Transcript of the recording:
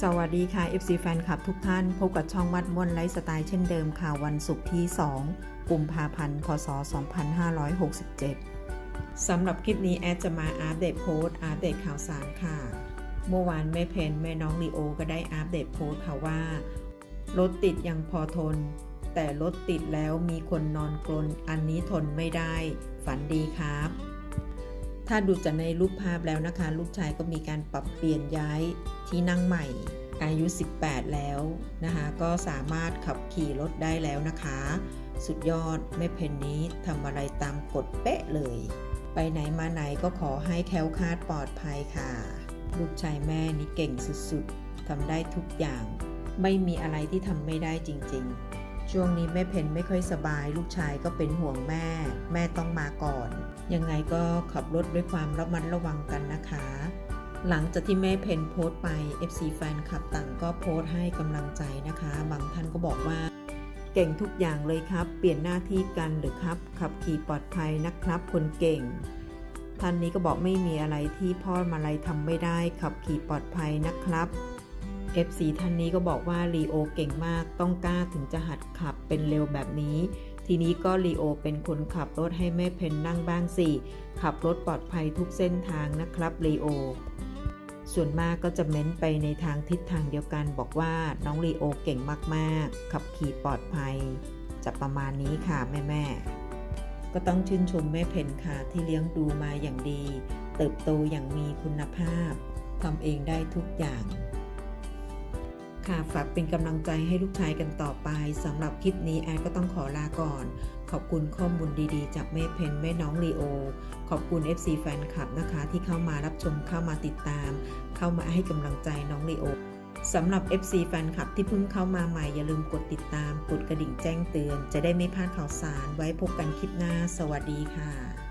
สวัสดีค่ะ FC แฟนคลับทุกท่าน พบกับช่องมัดม่วนไลฟ์สไตล์เช่นเดิมค่ะ วันศุกร์ที่ 2 กุมภาพันธ์ พศ 2567 สำหรับคลิปนี้แอดจะมาอัปเดตโพสต์อัปเดตข่าวสารค่ะ เมื่อวานแม่เพนแม่น้องลีโอ ก็ได้อัปเดตโพสต์ค่ะว่า รถติดยังพอทน แต่รถติดแล้วมีคนนอนกลนอันนี้ทนไม่ได้ ฝันดีครับ ถ้าดูจากในรูปภาพแล้วนะคะ ลูกชายก็มีการปรับเปลี่ยนย้ายที่นั่งใหม่ อายุ 18 แล้วนะคะ ก็สามารถขับขี่รถได้แล้วนะคะ สุดยอดแม่เพนนี้ทำอะไรตามกฎเป๊ะเลย ไปไหนมาไหนก็ขอให้แคล้วคลาดปลอดภัยค่ะ ลูกชายแม่นี่เก่งสุดๆทำได้ทุกอย่าง ไม่มีอะไรที่ทำไม่ได้จริง ๆ ช่วงนี้แม่เพนไม่ค่อยสบาย ลูกชายก็เป็นห่วงแม่ แม่ต้องมาก่อน ยังไงก็ขับรถด้วยความระมัดระวังกันนะคะ หลังจากที่แม่เพนโพสต์ไป FC แฟนคลับต่างก็โพสต์ให้กำลังใจนะคะ บางท่านก็บอกว่า เก่งทุกอย่างเลยครับ เปลี่ยนหน้าที่กันหรือครับ ขับขี่ปลอดภัยนะครับ คนเก่งท่านนี้ก็บอกไม่มีอะไรที่พ่อมาลัยทำไม่ได้ ขับขี่ปลอดภัยนะครับ FC ท่านนี้ก็บอกว่าลีโอเก่งมากต้องกล้าถึงจะหัดขับเป็นเร็วแบบนี้ ทีนี้ก็ลีโอเป็นคนขับรถให้แม่เพนนั่งบ้างสิ ขับรถปลอดภัยทุกเส้นทางนะครับลีโอ ส่วนมากก็จะเม้นไปในทางทิศทางเดียวกันบอกว่าน้องลีโอเก่งมากๆ ขับขี่ปลอดภัย จะประมาณนี้ค่ะแม่ๆก็ต้องชื่นชมแม่เพนค่ะที่เลี้ยงดูมาอย่างดี เติบโตอย่างมีคุณภาพทำเองได้ทุกอย่าง ค่ะฝากเป็นกำลังใจให้ลูกชายกันต่อไปสำหรับคลิปนี้แอดก็ต้องขอลาก่อน ขอบคุณข้อมูลดีๆ จากแม่เพนแม่น้องลีโอ ขอบคุณ FC แฟนคลับนะคะ ที่เข้ามารับชมเข้ามาติดตาม เข้ามาให้กำลังใจน้องลีโอสำหรับ FC แฟนคลับที่เพิ่งเข้ามาใหม่อย่าลืมกดติดตาม กดกระดิ่งแจ้งเตือน จะได้ไม่พลาดข่าวสารไว้พบกันคลิปหน้า สวัสดีค่ะ